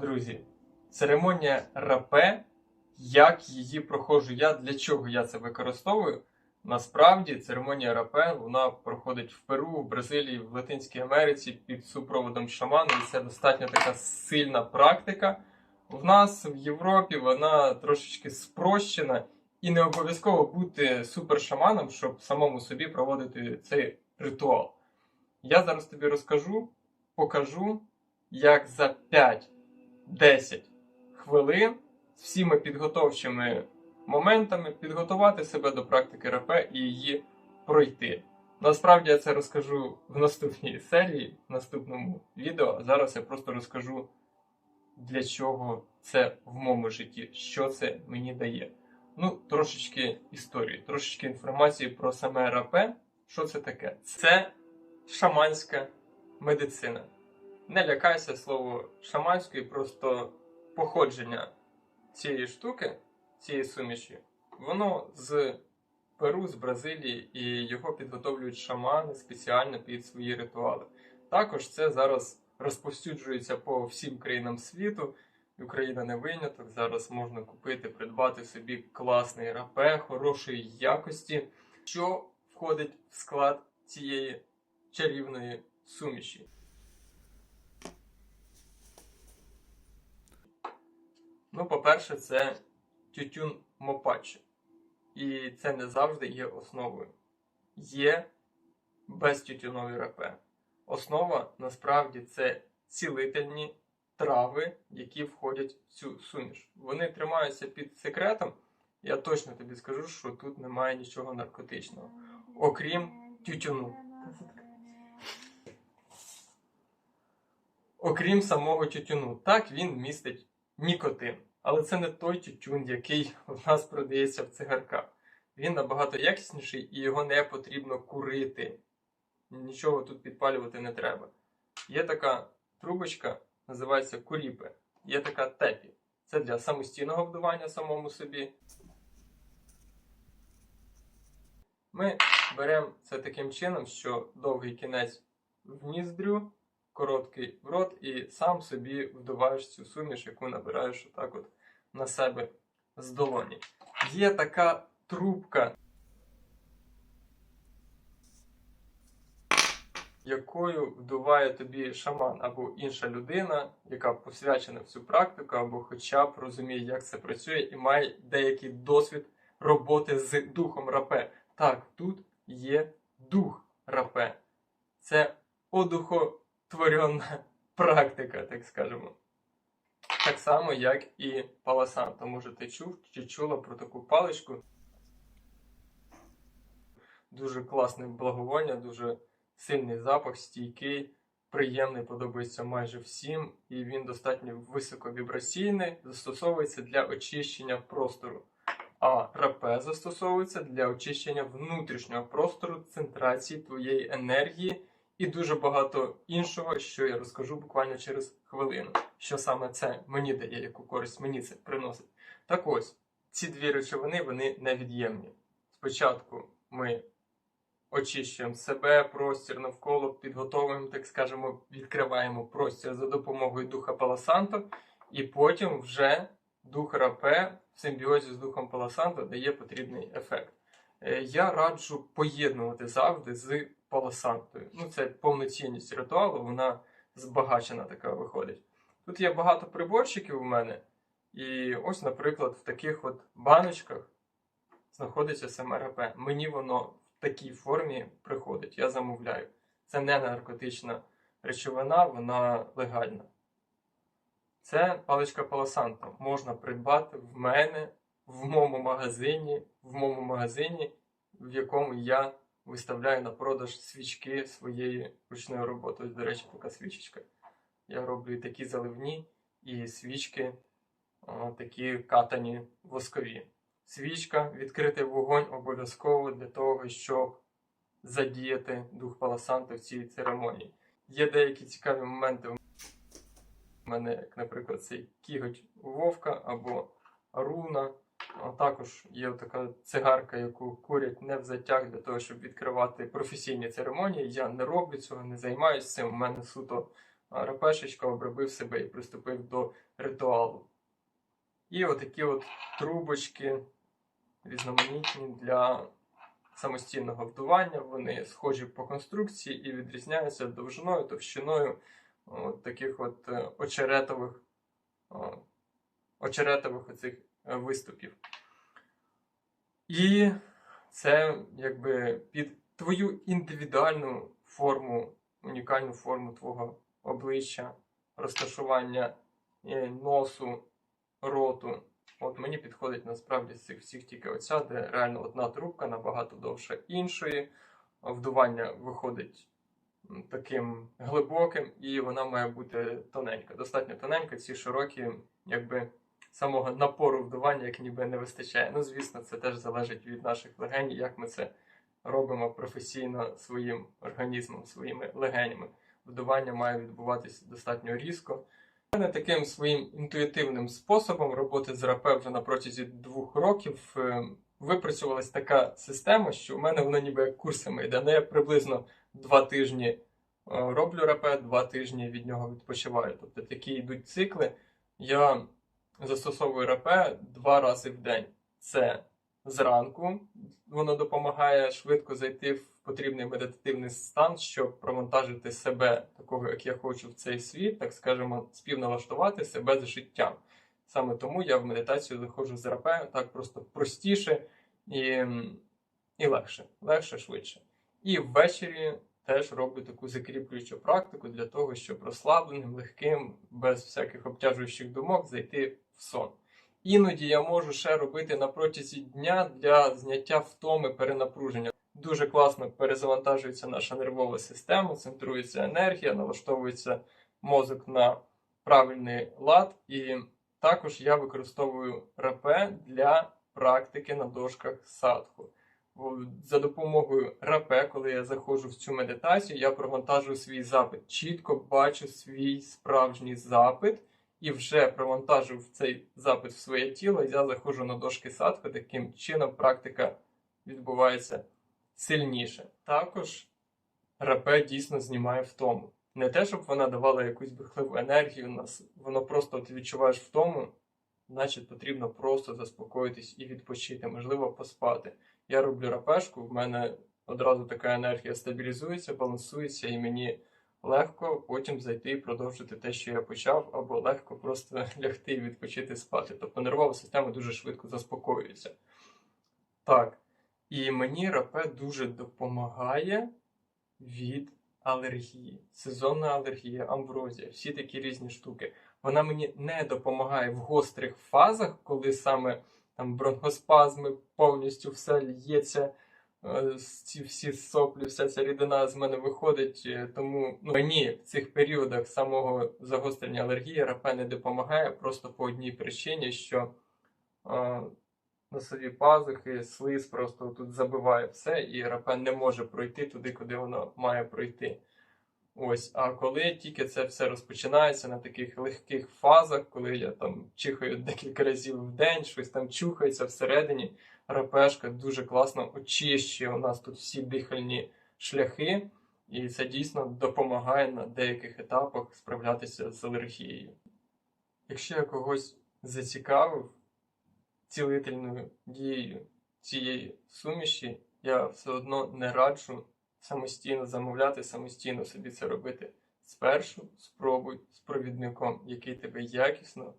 Друзі, церемонія рапе, як її проходжу я, для чого я це використовую. Насправді церемонія рапе вона проходить в Перу, в Бразилії, в Латинській Америці під супроводом шамана, і це достатньо така сильна практика. В нас в Європі вона трошечки спрощена, і не обов'язково бути супершаманом, щоб самому собі проводити цей ритуал. Я зараз тобі розкажу, покажу, як за 5-10 хвилин з всіма підготовчими моментами підготувати себе до практики РП і її пройти. Насправді я це розкажу в наступній серії, в наступному відео. Зараз я просто розкажу, для чого це в моєму житті, що це мені дає. Ну, трошечки історії, трошечки інформації про саме РП. Що це таке? Це шаманська медицина. Не лякайся слово шаманської, просто походження цієї штуки, цієї суміші, воно з Перу, з Бразилії, і його підготовлюють шамани спеціально під свої ритуали. Також це зараз розповсюджується по всім країнам світу. Україна не виняток. Зараз можна купити, придбати собі класний рапе хорошої якості, що входить в склад цієї чарівної суміші. Ну, по-перше, це тютюн мопачі. І це не завжди є основою. Є безтютюнові рапе. Основа насправді це цілительні трави, які входять в цю суміш. Вони тримаються під секретом. Я точно тобі скажу, що тут немає нічого наркотичного, окрім тютюну. Окрім самого тютюну. Так він містить нікотин. Але це не той тютюн, який у нас продається в цигарках. Він набагато якісніший і його не потрібно курити. Нічого тут підпалювати не треба. Є така трубочка, називається куріпе. Є така тепі. Це для самостійного вдування самому собі. Ми беремо це таким чином, що довгий кінець в ніздрю, короткий в рот, і сам собі вдуваєш цю суміш, яку набираєш отак от на себе з долоні. Є така трубка, якою вдуває тобі шаман або інша людина, яка посвячена в цю практику, або хоча б розуміє, як це працює, і має деякий досвід роботи з духом рапе. Так, тут є дух рапе. Це одухотворена практика, так скажемо. Так само, як і паласан. То може ти чув чи чула про таку паличку. Дуже класне благовоння, дуже сильний запах, стійкий, приємний, подобається майже всім, і він достатньо високовібраційний, застосовується для очищення простору. А рапе застосовується для очищення внутрішнього простору, центрації твоєї енергії і дуже багато іншого, що я розкажу буквально через хвилину. Що саме це мені дає, яку користь мені це приносить. Так ось, ці дві речовини вони невід'ємні. Спочатку ми очищуємо себе, простір навколо, підготовуємо, так скажемо, відкриваємо простір за допомогою духа Паласанто, і потім вже дух рапе в симбіозі з духом Паласанто дає потрібний ефект. Е, Я раджу поєднувати завжди з паласантою. Ну, це повноцінність ритуалу, вона збагачена така виходить. Тут є багато приборчиків у мене, і ось, наприклад, в таких от баночках знаходиться саме РП. Мені воно в такій формі приходить, я замовляю. Це не наркотична речовина, вона легальна. Це паличка Паласанто. Можна придбати в мене в моєму магазині, в моєму магазині, в якому я виставляю на продаж свічки своєї ручної роботи. Ось, до речі, така свічечка. Я роблю такі заливні і свічки, о, такі катані воскові. Свічка, відкритий вогонь обов'язково для того, щоб задіяти дух Паласанти в цій церемонії. Є деякі цікаві моменти в мене, як, наприклад, цей кіготь вовка або руна. А також є така цигарка, яку курять не в затяг для того, щоб відкривати професійні церемонії. Я не роблю цього, не займаюся цим. У мене суто рапешечка обробив себе і приступив до ритуалу. І отакі от трубочки різноманітні для самостійного вдування. Вони схожі по конструкції і відрізняються довжиною, товщиною от таких от е, очеретових, очеретових оцих виступів. І це якби під твою індивідуальну форму, унікальну форму твого обличчя, розташування е, носу, роту. От мені підходить насправді з цих всіх тільки оця, де реально одна трубка набагато довша іншої. Вдування виходить таким глибоким, і вона має бути тоненька. Достатньо тоненька, ці широкі, якби самого напору вдування, як ніби не вистачає. Ну, звісно, це теж залежить від наших легень, як ми це робимо професійно своїм організмом, своїми легенями. Вдування має відбуватися достатньо різко. Мене таким своїм інтуїтивним способом роботи з рапе вже на протязі двох років е, випрацювалась така система, що у мене воно ніби як курсами йде. Ну, я приблизно два тижні е, роблю рапе, два тижні від нього відпочиваю. Тобто такі йдуть цикли. Я застосовую рапе два рази в день. Це зранку. Воно допомагає швидко зайти в потрібний медитативний стан, щоб провантажити себе, такого як я хочу в цей світ, так скажемо, співналаштувати себе з життям. Саме тому я в медитацію заходжу з рапе так просто простіше і, і легше, легше, швидше. І ввечері теж роблю таку закріплюючу практику для того, щоб розслабленим, легким, без всяких обтяжуючих думок зайти сон. Іноді я можу ще робити на протязі дня для зняття втоми перенапруження. Дуже класно перезавантажується наша нервова система, центрується енергія, налаштовується мозок на правильний лад. І також я використовую рапе для практики на дошках садху. За допомогою рапе, коли я заходжу в цю медитацію, я провантажую свій запит. Чітко бачу свій справжній запит і вже провантажив цей запит в своє тіло. Я заходжу на дошки садху. Таким чином практика відбувається сильніше. Також рапе дійсно знімає втому. Не те, щоб вона давала якусь бурхливу енергію, нас воно просто от відчуваєш втому, значить потрібно просто заспокоїтись і відпочити, можливо, поспати. Я роблю рапешку, в мене одразу така енергія стабілізується, балансується, і мені легко потім зайти і продовжити те, що я почав, або легко просто лягти і відпочити спати. Тобто нервова система дуже швидко заспокоюється. Так. І мені рапе дуже допомагає від алергії, сезонна алергія, амброзія, всі такі різні штуки. Вона мені не допомагає в гострих фазах, коли саме там бронхоспазми, повністю все лється, ці всі соплі, вся ця рідина з мене виходить. е, Тому ну, мені в цих періодах самого загострення алергії рапе не допомагає просто по одній причині, що е, носові пазухи, слиз просто тут забиває все, і рапе не може пройти туди, куди воно має пройти. Ось, а коли тільки це все розпочинається на таких легких фазах, коли я там чихаю декілька разів в день, щось там чухається всередині, рапешка дуже класно очищує у нас тут всі дихальні шляхи, і це дійсно допомагає на деяких етапах справлятися з алергією. Якщо я когось зацікавив цілительною дією цієї суміші, я все одно не раджу самостійно замовляти, самостійно собі це робити. Спершу спробуй з провідником, який тебе якісно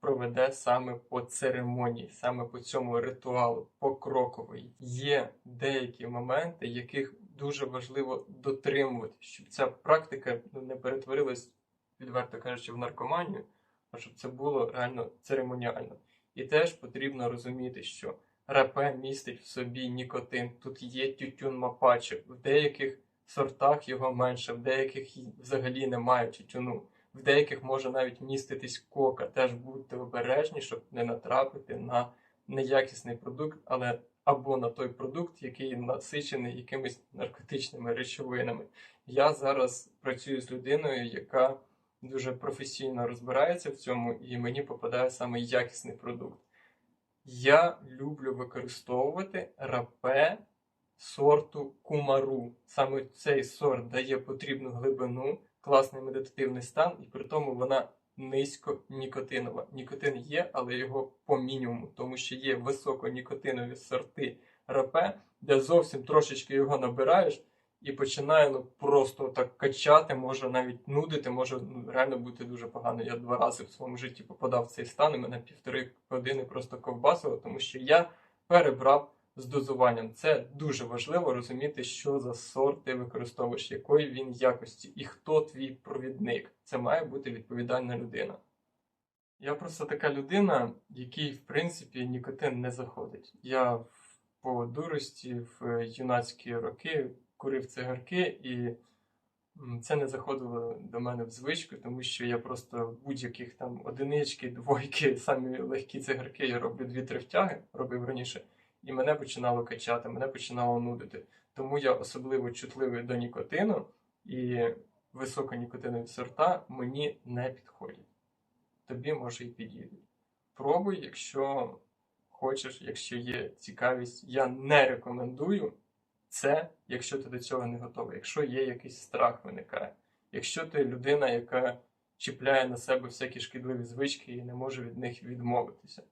проведе саме по церемонії, саме по цьому ритуалу, покроковий. Є деякі моменти, яких дуже важливо дотримувати, щоб ця практика ну, не перетворилась, відверто кажучи, в наркоманію, а щоб це було реально церемоніально. І теж потрібно розуміти, що рапе містить в собі нікотин. Тут є тютюн мапаче. В деяких сортах його менше, в деяких взагалі немає тютюну. В деяких може навіть міститись кока. Теж будьте обережні, щоб не натрапити на неякісний продукт, але або на той продукт, який насичений якимись наркотичними речовинами. Я зараз працюю з людиною, яка дуже професійно розбирається в цьому, і мені попадає саме якісний продукт. Я люблю використовувати рапе сорту кумару. Саме цей сорт дає потрібну глибину, класний медитативний стан, і при тому вона низько нікотинова. Нікотин є, але його по мінімуму, тому що є високонікотинові сорти рапе, де зовсім трошечки його набираєш і починає ну, просто так качати, може навіть нудити, може ну, реально бути дуже погано. Я два рази в своєму житті попадав в цей стан, і мене півтори години просто ковбасило, тому що я перебрав з дозуванням. Це дуже важливо розуміти, що за сорт ти використовуєш, якої він якості і хто твій провідник. Це має бути відповідальна людина. Я просто така людина, якій, в принципі, нікотин не заходить. Я по дурості в юнацькі роки курив цигарки, і це не заходило до мене в звичку, тому що я просто будь-яких там одинички, двойки, самі легкі цигарки я роблю дві-три втяги, робив раніше, і мене починало качати, мене починало нудити. Тому я особливо чутливий до нікотину, і високонікотинові сорта мені не підходять. Тобі може і підійдуть. Пробуй, якщо хочеш, якщо є цікавість. Я не рекомендую це, якщо ти до цього не готовий, якщо є якийсь страх виникає. Якщо ти людина, яка чіпляє на себе всякі шкідливі звички і не може від них відмовитися,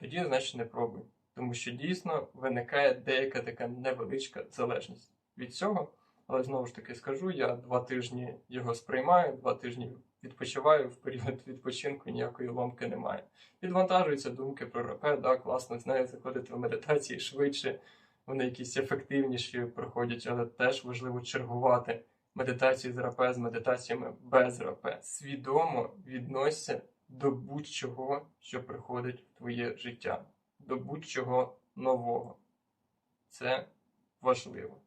тоді, значить, не пробуй. Тому що дійсно виникає деяка така невеличка залежність від цього. Але знову ж таки скажу, я два тижні його сприймаю, два тижні відпочиваю, в період відпочинку ніякої ломки немає. Відвантажуються думки про рапе, да, класно з заходити в медитації швидше, вони якісь ефективніші проходять, але теж важливо чергувати медитації з рапе з медитаціями без рапе. Свідомо відносься до будь-чого, що приходить в твоє життя, до будь-чого нового. Це важливо.